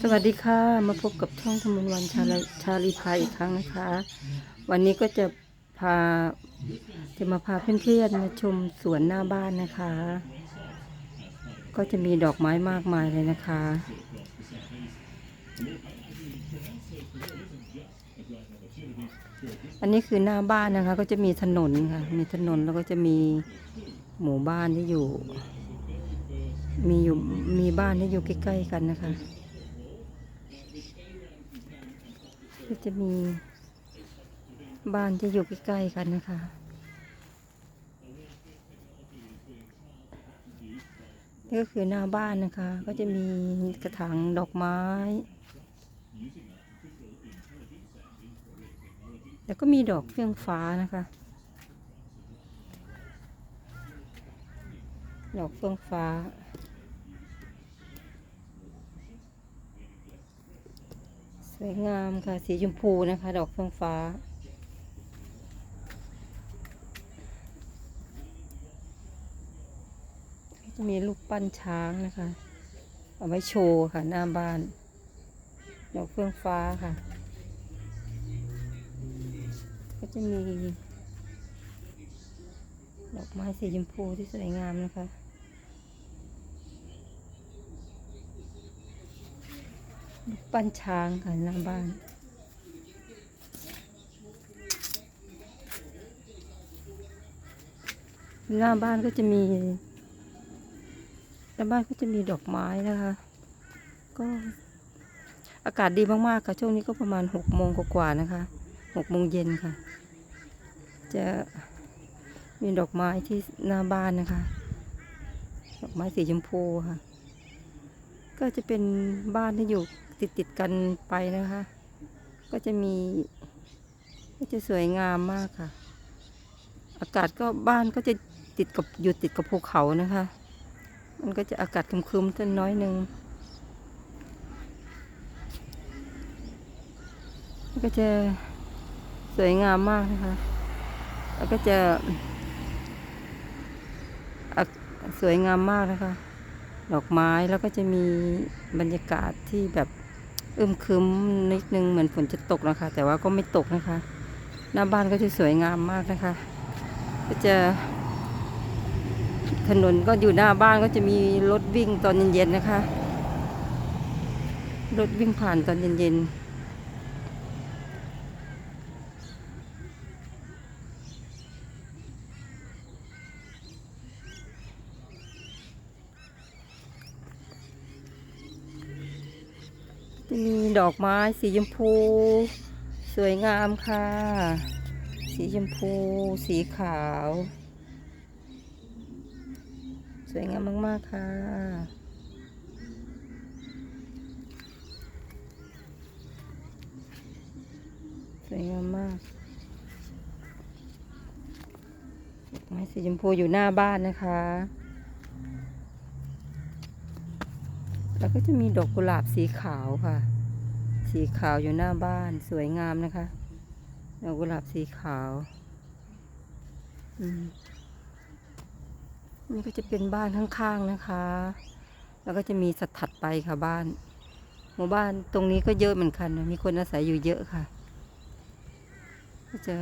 สวัสดีค่ะ มาพบกับช่องธรรมนวันชาลชาลีพายอีกครั้งนะคะ วันนี้ก็จะพาจะมาพาเพื่อนๆมาชมสวนหน้าบ้านนะคะ ก็จะมีดอกไม้มากมายเลยนะคะ อันนี้คือหน้าบ้านนะคะ ก็จะมีถนนค่ะ มีถนนแล้วก็จะมีหมู่บ้านที่อยู่ มีอยู่มีบ้านที่อยู่ใกล้ๆกันนะคะ ก็จะมีบ้านที่อยู่ใกล้ๆกันนะคะ นี่ก็คือหน้าบ้านนะคะ ก็จะมีกระถางดอกไม้ แล้วก็มีดอกเฟื่องฟ้านะคะ ดอกเฟื่องฟ้า สวยงามค่ะ สีชมพูนะคะ ดอกเฟื่องฟ้าก็จะมีรูปปั้นช้างนะคะ เอาไว้โชว์ค่ะ หน้าบ้าน ดอกเฟื่องฟ้าค่ะ ก็จะมี ดอกไม้สีชมพูที่สวยงามนะคะ ปั้นช้างค่ะหน้าบ้าน หน้าบ้านก็จะมีหน้าบ้านก็จะมีดอกไม้นะคะ ก็อากาศดีมากๆค่ะ ช่วงนี้ก็ประมาณหกโมงกว่าๆนะคะหกโมงเย็นค่ะ จะมีดอกไม้ที่หน้าบ้านนะคะ ดอกไม้สีชมพูค่ะ ก็จะเป็นบ้านที่อยู่ ติดติดกันไปนะคะ ก็จะมี ก็จะสวยงามมากค่ะ อากาศก็บ้านก็จะติดกับอยู่ติดกับภูเขานะคะ มันก็จะอากาศครึมๆต้นน้อยหนึ่งก็จะสวยงามมากนะคะ แล้วก็จะสวยงามมากนะคะ ดอกไม้แล้วก็จะมีบรรยากาศที่แบบ อึมครึมนิดนึงเหมือนฝนจะตกนะคะ แต่ว่าก็ไม่ตกนะคะ หน้าบ้านก็จะสวยงามมากนะคะ ก็จะถนนก็อยู่หน้าบ้านก็จะมีรถวิ่งตอนเย็นๆนะคะ รถวิ่งผ่านตอนเย็นๆ ดอกไม้สีชมพู สวยงามค่ะ สีชมพู สีขาว สวยงามมากๆค่ะสวยงามมากดอกไม้สีชมพูอยู่หน้าบ้านนะคะ แล้วก็จะมีดอกกุหลาบสีขาวค่ะ สีขาวอยู่หน้าบ้านสวยงามนะคะดอกกุหลาบสีขาวนี่ก็จะเป็นบ้านข้างๆนะคะ แล้วก็จะมีสัดถัดไปค่ะบ้าน หมู่บ้านตรงนี้ก็เยอะเหมือนกัน มีคนอาศัยอยู่เยอะค่ะ ก็จะ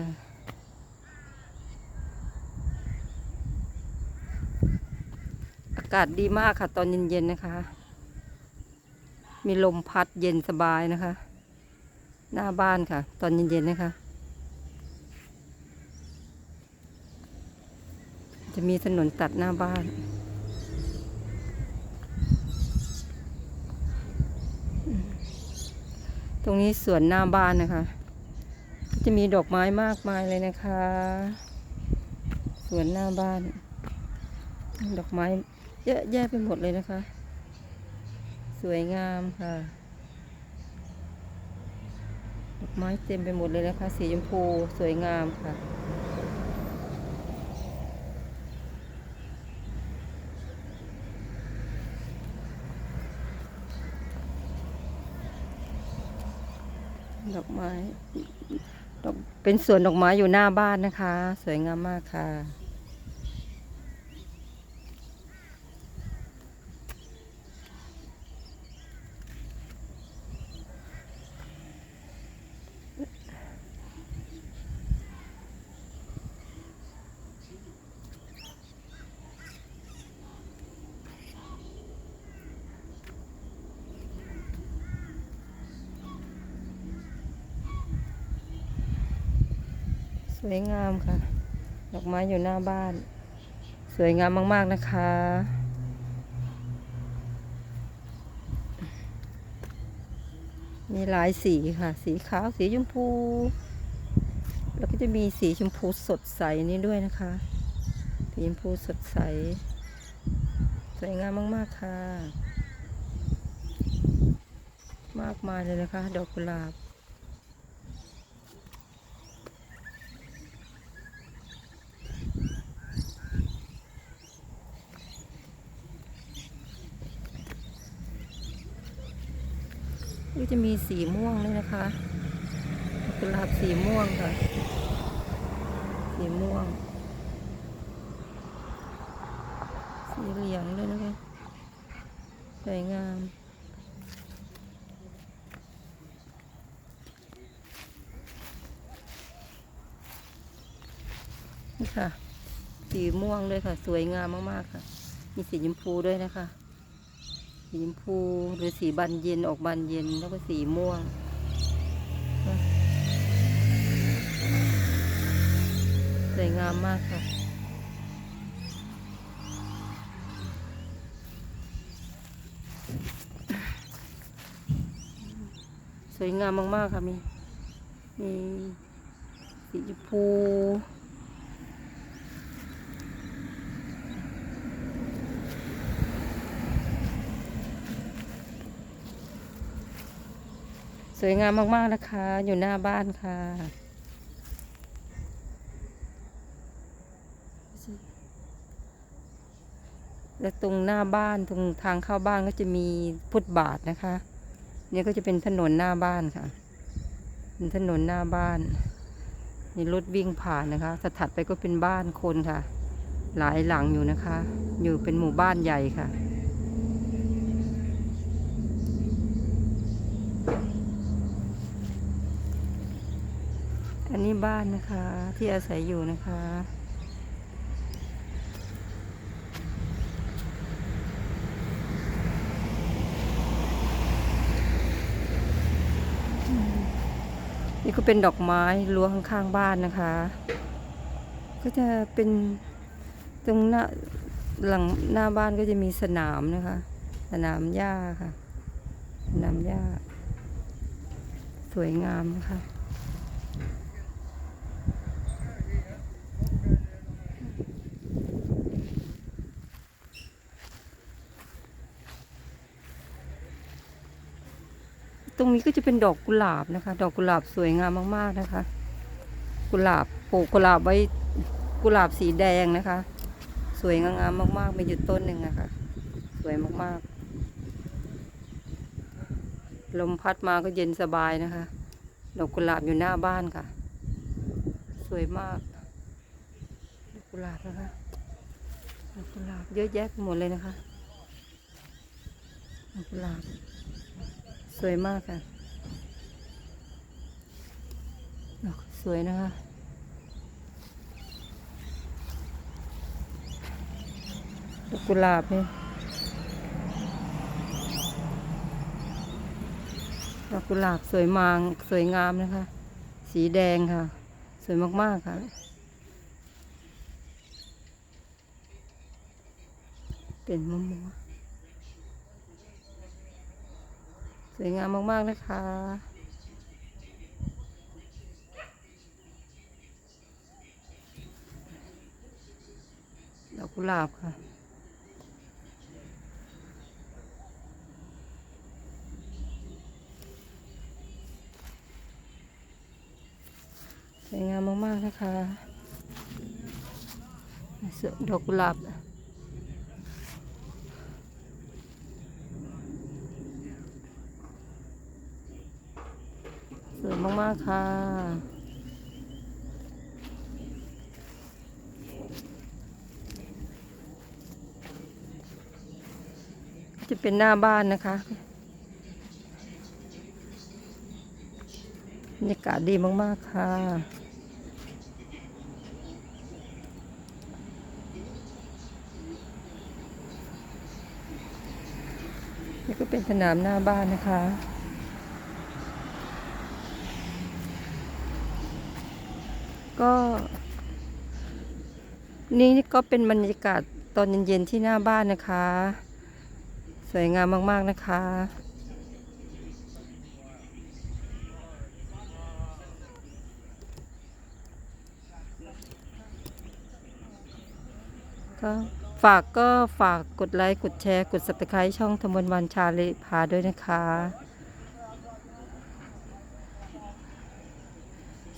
อากาศดีมากค่ะ ตอนเย็นๆนะคะ มีลมพัดเย็นสบายนะคะ หน้าบ้านค่ะ ตอนเย็นๆนะคะ จะมีถนนตัดหน้าบ้านตรงนี้สวนหน้าบ้านนะคะ จะมีดอกไม้มากมายเลยนะคะ สวนหน้าบ้าน ดอกไม้เยอะแยะไปหมดเลยนะคะ สวยงามค่ะ ไม้เต็มไปหมดเลยนะคะ สีชมพูสวยงามค่ะ ดอกไม้ดอกเป็นสวนดอกไม้อยู่หน้าบ้านนะคะ สวยงามมากค่ะ วยงามค่ะ ดอกไม้อยู่หน้าบ้าน สวยงามมาก ๆ นะคะ มีหลายสีค่ะ สีขาว สีชมพู แล้วก็จะมีสีชมพูสดใสนี่ด้วยนะคะ สีชมพูสดใส สวยงามมาก ๆ ค่ะ มากมายเลยนะคะ ดอกกุหลาบ ก็จะมีสีม่วงด้วยนะคะกุหลาบสีม่วงค่ะ สีม่วง สีเหลืองด้วยนะคะ สวยงามนี่ค่ะ สีม่วงเลยค่ะ สวยงามมากๆค่ะ มีสีชมพูด้วยนะคะ สีชมพูหรือสีบานเย็นออกบานเย็นแล้วก็สีม่วงสวยงามมากค่ะ สวยงามมากๆค่ะมีมีสีชมพู วยงามมากๆนะคะ อยู่หน้าบ้านค่ะ และตรงหน้าบ้านตรงทางเข้าบ้านก็จะมีฟุตบาทนะคะ เนี่ยก็จะเป็นถนนหน้าบ้านค่ะเป็นถนนหน้าบ้านมีรถวิ่งผ่านนะคะสถัดไปก็เป็นบ้านคนค่ะ หลายหลังอยู่นะคะ อยู่เป็นหมู่บ้านใหญ่ค่ะ อันนี้บ้านนะคะที่อาศัยอยู่นะคะ นี่ก็เป็นดอกไม้รั้วข้างๆบ้านนะคะ ก็จะเป็นตรงหน้าหลังหน้าบ้านก็จะมีสนามนะคะ สนามหญ้าค่ะ สนามหญ้า สวยงามนะคะ ตรงนี้ก็จะเป็นดอกกุหลาบนะคะ ดอกกุหลาบสวยงามมาก ๆนะคะ กุหลาบปลูกกุหลาบไว้กุหลาบสีแดงนะคะ สวยงามมากๆมีอยู่ต้นหนึ่งนะคะสวยมากๆ ลมพัดมาก็เย็นสบายนะคะ ดอกกุหลาบอยู่หน้าบ้านค่ะ สวยมากดอกกุหลาบนะคะดอกกุหลาบเยอะแยะหมดเลยนะคะดอกกุหลาบ สวยมากค่ะ ดอกสวยนะคะ ดอกกุหลาบนี่ดอกกุหลาบสวยมางสวยงามนะคะ สีแดงค่ะ สวยมากๆค่ะ เป็นมะม่วง สวยงามมาก ๆ นะคะ ดอกกุหลาบค่ะสวยงามมาก ๆ นะคะสวยดอกกุหลาบ สวย มาก ๆ ค่ะ จะเป็นหน้าบ้านนะคะบรรยากาศดีมาก ๆ ค่ะนี่ก็เป็นสนามหน้าบ้านนะคะ ก็ นี่ก็เป็นบรรยากาศตอนเย็นๆที่หน้าบ้านนะคะ สวยงามมากๆนะคะก็ฝากก็ฝากกดไลค์ กดแชร์ กด subscribe ช่องธมนวันชาเลพาด้วยนะคะ